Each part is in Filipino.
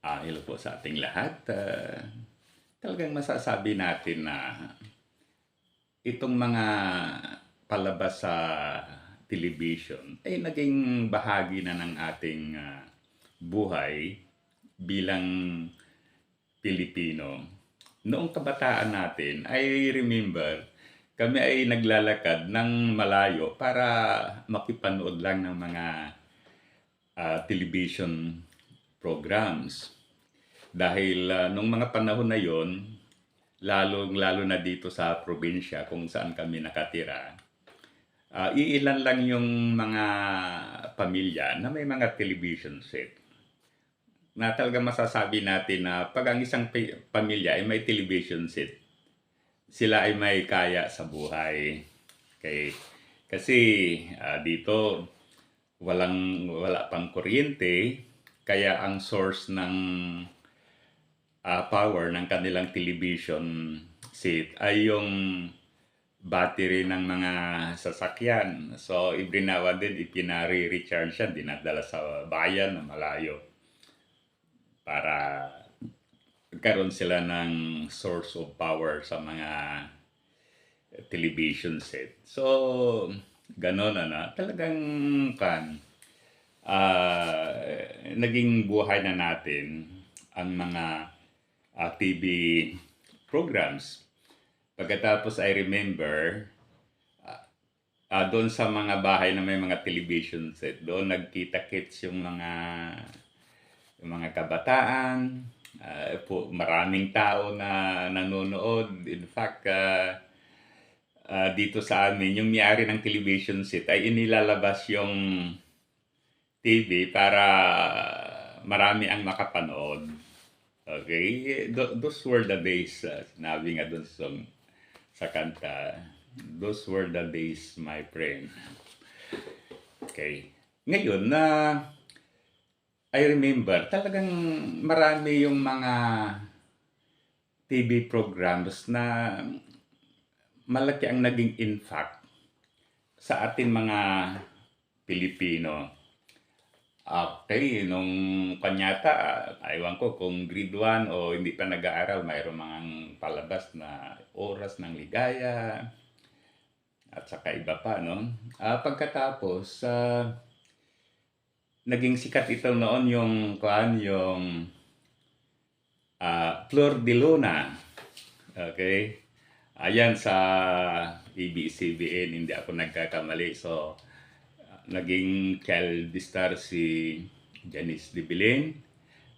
Ah, hello po sa ating lahat. Ah, talagang masasabi natin na itong mga palabas sa television ay naging bahagi na ng ating ah, buhay bilang Pilipino. Noong kabataan natin, I remember, kami ay naglalakad ng malayo para makipanood lang ng mga ah, television programs. Dahil ah, nung mga panahon na yon, lalong lalo na dito sa probinsya kung saan kami nakatira, ah, iilan lang yung mga pamilya na may mga television set. Na talaga masasabi natin na pag ang isang pamilya ay may television set, sila ay may kaya sa buhay. Okay. Kasi ah, dito walang wala pang kuryente, kaya ang source ng ah, power ng kanilang television set ay yung battery ng mga sasakyan. So, every now and then, ipinari-recharge yan, dinadala sa bayan na malayo para magkaroon sila ng source of power sa mga television set. So, ganon na Talagang kan ah naging buhay na natin ang mga ah, TV programs. Pagkatapos I remember ah, ah, doon sa mga bahay na may mga television set, doon nagkita-kits yung mga yung mga kabataan, ah, po, maraming tao na nanonood. In fact, ah, ah, dito sa amin, yung may-ari ng television set ay inilalabas yung TV para marami ang makapanood. Okay? Th- those were the days, uh, sinabi nga doon sa, sa kanta, those were the days, my friend. Okay. Ngayon, na I remember, talagang marami yung mga TV programs na malaki ang naging impact sa atin mga Pilipino. Okay, nung kanyata, aywan ko kung grade 1 o hindi pa nag-aaral, mayroong mga palabas na oras ng ligaya at saka iba pa, no? Ah, pagkatapos, ah, naging sikat ito noon yung, kuan, yung ah, Flor de Luna. Okay? Ayan sa ABS-CBN, hindi ako nagkakamali. So, naging child star si Janice de Belen.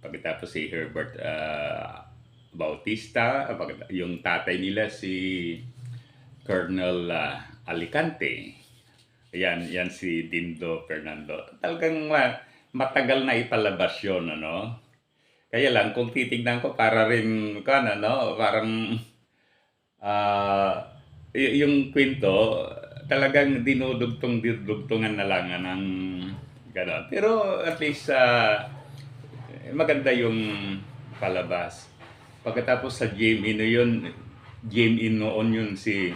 Pagkatapos si Herbert ah, Bautista. Ah, yung tatay nila si Colonel ah, Alicante. Ayan, yan si Dindo Fernando. Talagang ma- matagal na ipalabas yun, ano? Kaya lang, kung titignan ko, para rin, kan, ano, parang, y- yung kwento, talagang dinudugtong-dugtungan na lang ng gano'n. Pero at least, ah, maganda yung palabas. Pagkatapos sa GMA no yun, GMA noon yun si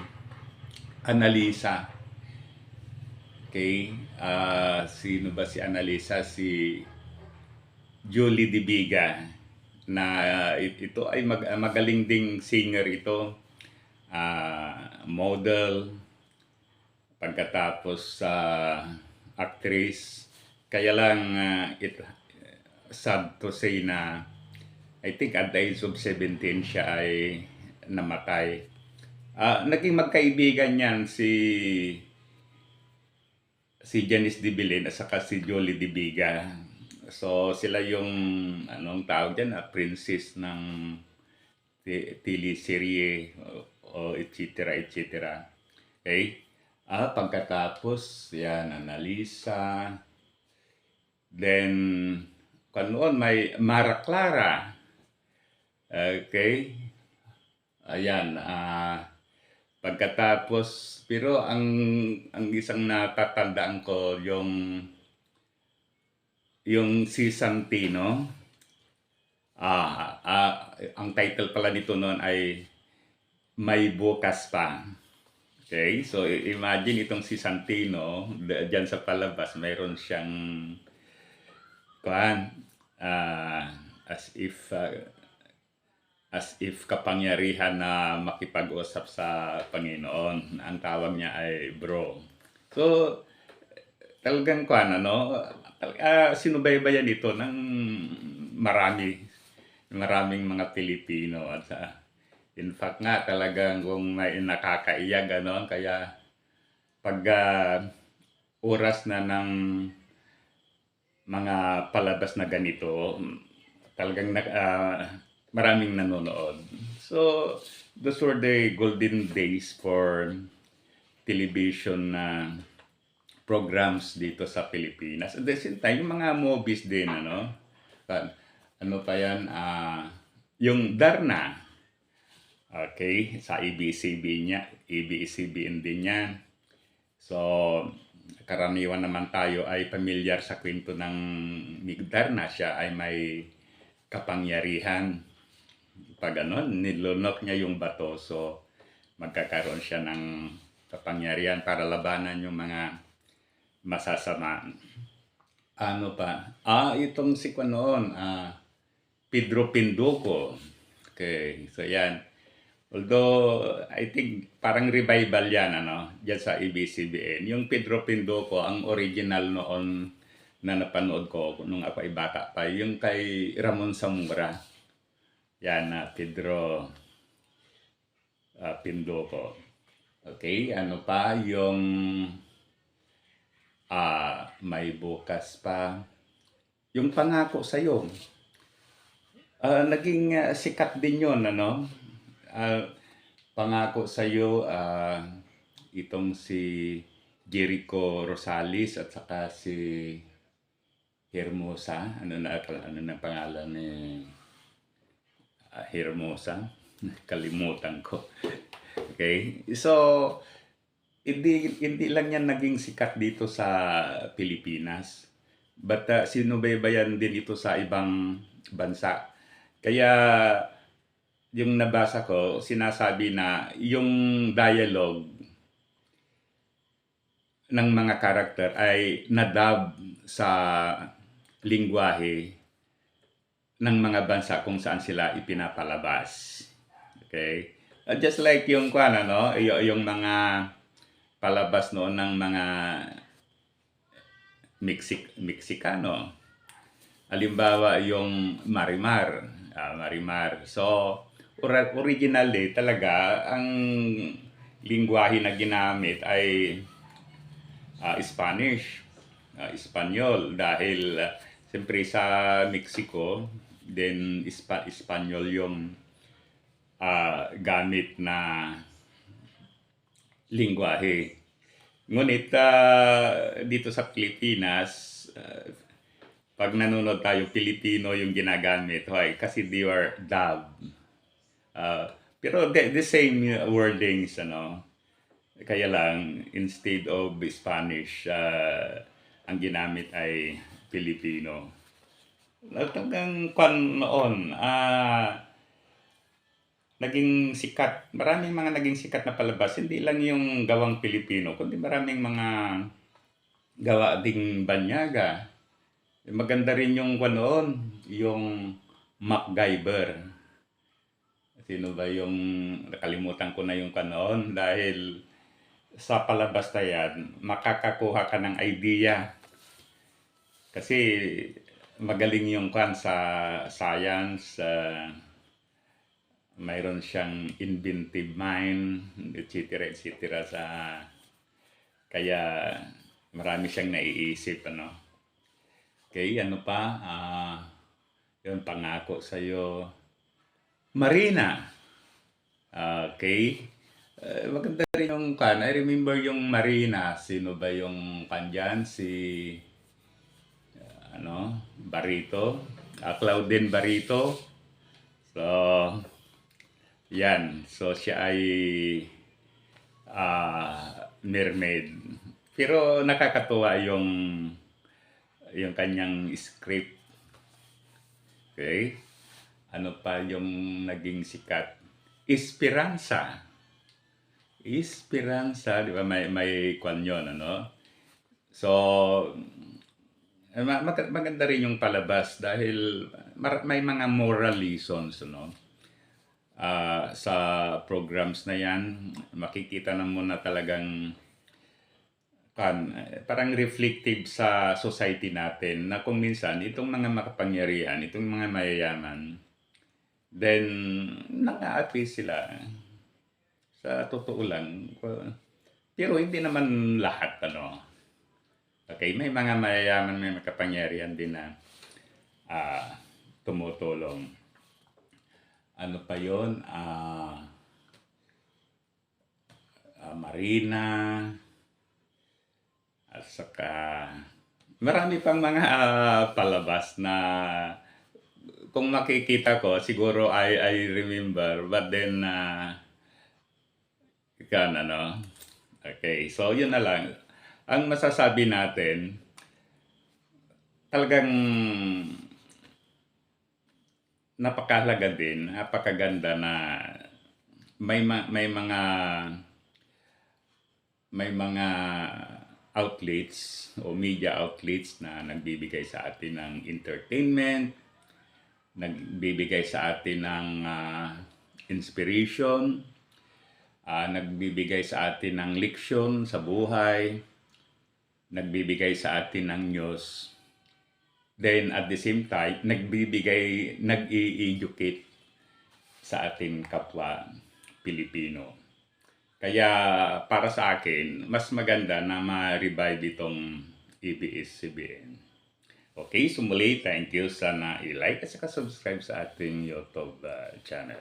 Annalisa. Okay? Ah, sino ba si Annalisa? Si Julie Dibiga na ah, it- ito ay mag- magaling ding singer ito. Ah, model, pagkatapos sa actress. Kaya lang ah, it sad to say na I think at the age of 17 siya ay namatay. Ah, naging magkaibigan yan si si Janice de Belen at saka si Jolie de Biga. So sila yung anong tawag diyan, ah, princess ng te- teleserye o, o et cetera, et cetera. Okay? Ah, pagkatapos, yan, Annalisa. Then, kung noon may Mara Clara. Okay? Ayan, ah, pagkatapos, pero ang ang isang natatandaan ko yung yung si Santino. Ah, ah, ang title pala nito noon ay May Bukas Pa. Okay, so imagine itong si Santino, d- dyan sa palabas, mayroon siyang kuan, ah, as if uh, as if kapangyarihan na makipag-usap sa Panginoon. Ang tawag niya ay bro. So, talagang kuan ano, uh, sinubaybayan ito ng marami, maraming mga Pilipino at uh, in fact nga talagang kung may nakakaiyak ano, kaya pag uh, oras na ng mga palabas na ganito, talagang ah, maraming nanonood. So, those were the golden days for television na programs dito sa Pilipinas. At the same time, yung mga movies din, ano, ano pa yan, ah, yung Darna, okay, sa E ABCB niya, ABCBN din yan. So, karaniwan naman tayo ay pamilyar sa kwento ng Migdar na siya ay may kapangyarihan. Pag ano, nilunok niya yung bato, so magkakaroon siya ng kapangyarihan para labanan yung mga masasama. Ano pa? Ah, itong si Kwan noon, ah, Pedro Pinduco. Okay, so yan. Although, I think parang revival yan, ano, dyan sa ABCBN. Yung Pedro Pinduco, ang original noon na napanood ko nung ako ay bata pa, yung kay Ramon Zamora. Yan na, Pedro ah, Pinduco. Okay, ano pa, yung ah, may bukas pa. Yung pangako sa'yo, ah, naging ah, sikat din yun, ano? Ah, pangako sa iyo itong si Jericho Rosales at saka si Hermosa. Ano na ano na pangalan ni ah, Hermosa? Kalimutan ko. Okay. So hindi hindi lang yan naging sikat dito sa Pilipinas but uh, sinubaybayan din ito sa ibang bansa. Kaya yung nabasa ko, sinasabi na yung dialogue ng mga karakter ay nadub sa lingwahe ng mga bansa kung saan sila ipinapalabas. Okay? Uh, just like yung kwan, ano, yung mga palabas noon ng mga Mexi- Mexicano. Halimbawa, yung Marimar. ah, Marimar. So, originally talaga, ang lingwahe na ginamit ay ah, Spanish, ah, Espanyol. Dahil, ah, siyempre sa Mexico, then Ispa- Espanyol yung ah, gamit na lingwahe. Ngunit ah, dito sa Pilipinas, ah, pag nanonood tayo, Pilipino yung ginagamit. Why? Kasi they are dubbed. Ah, pero the, the same wordings, ano. Kaya lang, instead of Spanish, ah, ang ginamit ay Filipino. Talagang kwan noon, ah, naging sikat. Maraming mga naging sikat na palabas. Hindi lang yung gawang Pilipino, kundi maraming mga gawa ding banyaga. Maganda rin yung kwan noon, yung MacGyver. Sino ba yung nakalimutan ko na yung kanoon dahil sa palabas na yan, makakakuha ka ng idea. Kasi magaling yung kwan sa science, ah, mayroon siyang inventive mind, etc. etc. sa kaya marami siyang naiisip ano. Okay, ano pa? Ah, yun pangako sa iyo. Marina. Okay. Eh, maganda rin yung kan. I remember yung Marina. Sino ba yung kanyan? Si ah, ano, Barito. Ah, Claudine Barito. So, yan. So, siya ay ah, mermaid. Pero nakakatuwa yung yung kanyang script. Okay? Ano pa yung naging sikat? Esperanza. Esperanza, di ba? May, may kwan yun, ano? So, ma- mag- maganda rin yung palabas dahil may mga moral lessons, no? Ah, sa programs na yan, makikita na mo na talagang kan, eh, parang reflective sa society natin na kung minsan itong mga makapangyarihan, itong mga mayayaman, then nang-aapi sila sa totoo lang. Pero hindi naman lahat, ano. Okay, may mga mayayaman, may makapangyarihan din na ah, tumutulong. Ano pa yon? Ah, ah, Marina, at saka marami pang mga ah, palabas na kung makikita ko, siguro I, I remember, but then, uh, kan, ano, okay, so yun na lang. Ang masasabi natin, talagang napakahalaga din, napakaganda na may ma- may mga may mga outlets o media outlets na nagbibigay sa atin ng entertainment, nagbibigay sa atin ng ah, inspiration, ah, nagbibigay sa atin ng leksyon sa buhay, nagbibigay sa atin ng news. Then at the same time, nagbibigay, nag-i-educate sa ating kapwa Pilipino. Kaya para sa akin, mas maganda na ma-revive itong ABS-CBN. Okay, so muli, thank you. Sana i-like at saka subscribe sa ating YouTube uh, channel.